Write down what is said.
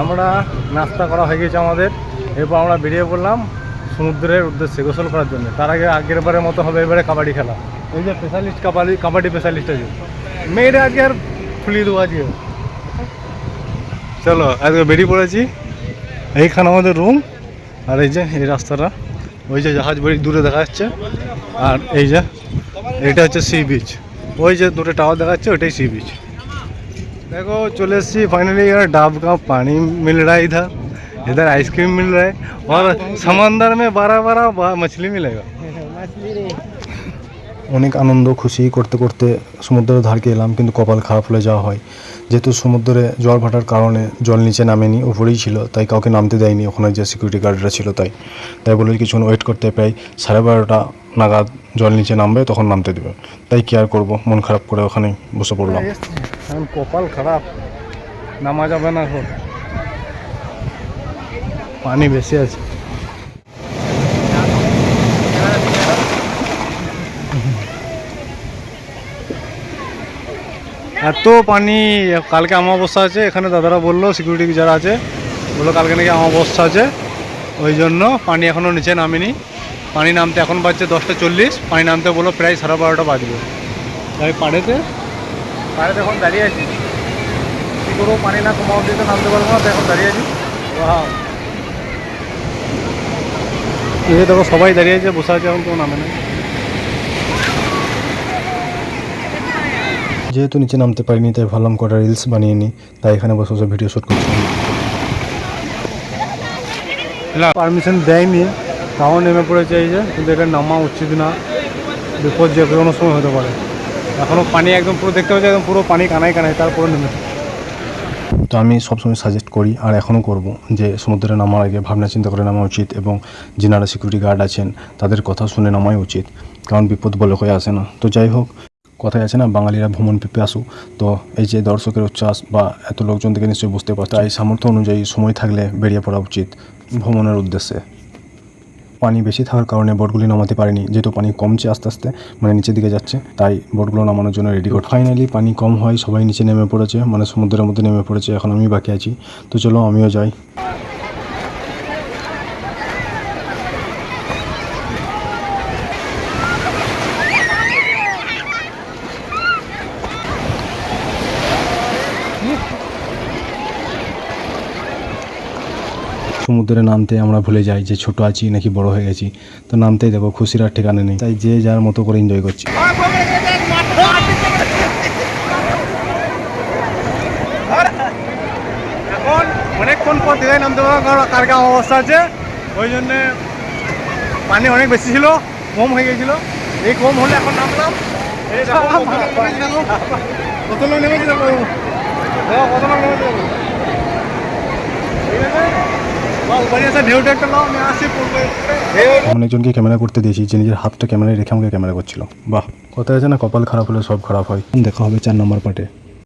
আমরা নাস্তা করা হয়ে গেছে আমাদের। এরপর আমরা বেরিয়ে পড়লাম সমুদ্রের উদ্দেশ্যে গোসল করার জন্য। তার আগে আগের বারের মতো হবে এবারে কাবাডি খেলা। এই যে স্পেশালিস্ট কাবাডি কাবাডি স্পেশালিস্ট আছে। মেয়ের আগে আর ফুলিয়ে দেবো আজকে। চলো, আজকে বেরিয়ে পড়েছি। এইখানে আমাদের রুম আর এই যে, এই রাস্তাটা। ওই যে জাহাজ বাড়ি দূরে দেখা যাচ্ছে। আর এই যে, এটা হচ্ছে সি বিচ ওই যে দুটো টাওয়ার দেখা যাচ্ছে, ওইটাই সি বিচ देखो, चले फाइनली यार डाब का पानी मिल रहा है इधर। इधर आइसक्रीम मिल रहा है और समंदर में बारह बारह मछली অনেক আনন্দ, খুশি করতে করতে সমুদ্রের ধারকে এলাম, কিন্তু কপাল খারাপ হলে যাওয়া হয়। যেহেতু সমুদ্রে জল ভাটার কারণে জল নিচে নামেনি, উপরেই ছিল, তাই কাউকে নামতে দেয়নি। ওখানে যে সিকিউরিটি গার্ডরা ছিল তাই। তাই বলে কিছুক্ষণ ওয়েট করতে প্রায় সাড়ে বারোটা নাগাদ জল নিচে নামবে, তখন নামতে দেবে। তাই কেয়ার করব? মন খারাপ করে ওখানে বসে পড়লাম। এখন কপাল খারাপ, নামা যাবে না এখন। পানি বেশি আছে। এত পানি, কালকে অমাবস্যা আছে, এখানে দাদারা বলল সিকিউরিটি যারা আছে, বলল কালকে নাকি অমাবস্যা আছে, ওই জন্য পানি এখনও নিচে নামেনি। পানি নামতে এখন বাজছে দশটা চল্লিশ, পানি নামতে বলল প্রায় সাড়ে বারোটা বাজবে। তাই পাড়েতে পাড়েতে এখন দাঁড়িয়ে আছি। কী করব পানি না কমা অব্দি তো নামতে পারব না এখন দাঁড়িয়ে আছি। Wow! এই যে দেখো সবাই দাঁড়িয়ে আছে বসে আছে এখন কেউ নামে না যেহেতু নিচে নামতে পারিনি তাই ভাবলাম কটা রিলস বানিয়ে নিই। তাই এখানে বসে বসে ভিডিও শ্যুট করছি। পারমিশন দেয়নি তাও নেমে পড়েছে এই যে কিন্তু এটা নামা উচিত না। বিপদ যে কোনো সময় হতে পারে। এখনও পানি একদম পুরো দেখতে পাচ্ছি, একদম পুরো পানি কানায় কানায়, তারপরে নেমে। তো আমি সবসময় সাজেস্ট করি আর এখনও করব যে সমুদ্রে নামার আগে ভাবনা চিন্তা করে নামা উচিত এবং যেনারা সিকিউরিটি গার্ড আছেন, তাদের কথা শুনে নামাই উচিত, কারণ বিপদ বলে হয়ে আসে না। তো যাই হোক কথায় আছে না, বাঙালিরা ভ্রমণ পেপে আসু। তো এই যে দর্শকের উচ্ছ্বাস বা এত লোকজন থেকে নিশ্চয়ই বুঝতে পারতো এই সামর্থ্য অনুযায়ী সময় থাকলে বেরিয়ে পড়া উচিত ভ্রমণের উদ্দেশ্যে। পানি বেশি থাকার কারণে বোটগুলি নামাতে পারেনি। যেহেতু পানি কমছে আস্তে আস্তে মানে নিচের দিকে যাচ্ছে, তাই বোটগুলো নামানোর জন্য রেডি করছে ফাইনালি পানি কম হয়, সবাই নিচে নেমে পড়েছে মানে সমুদ্রের মধ্যে নেমে পড়েছে, এখন আমি বাকি আছি। তো চলো আমিও যাই। সমুদ্রে নামতে আমরা ভুলে যাই যে ছোট আছি নাকি বড় হয়ে গেছি। তো নামতেই দেখো খুশির আর ঠিকানা নেই। তাই যে যার মতো করে এনজয় করছি। এখন অনেকক্ষণ পর দীঘায় নামতে পারব কালকে অবস্থা আছে। ওই জন্যে পানি অনেক বেশি ছিল কম হয়ে গেছিল। এই কম হলে এখন নামলাম। কত লোক নেমেছে দেখো। কত লোক নেমেছে দেখো, কত লোক নেমেছে দেখো। ঠিক আছে? বাহ, উপরে এসে ঢেউটা একটা নাও আমি আসি পড়বে এমন একজনকে ক্যামেরা করতে দিয়েছি, যে নিজের হাতটা ক্যামেরায় রেখে আমাকে ক্যামেরা করছিল। বাহ, কথা আছে না, কপাল খারাপ হলে সব খারাপ হয়। দেখা হবে চার নম্বর পার্টে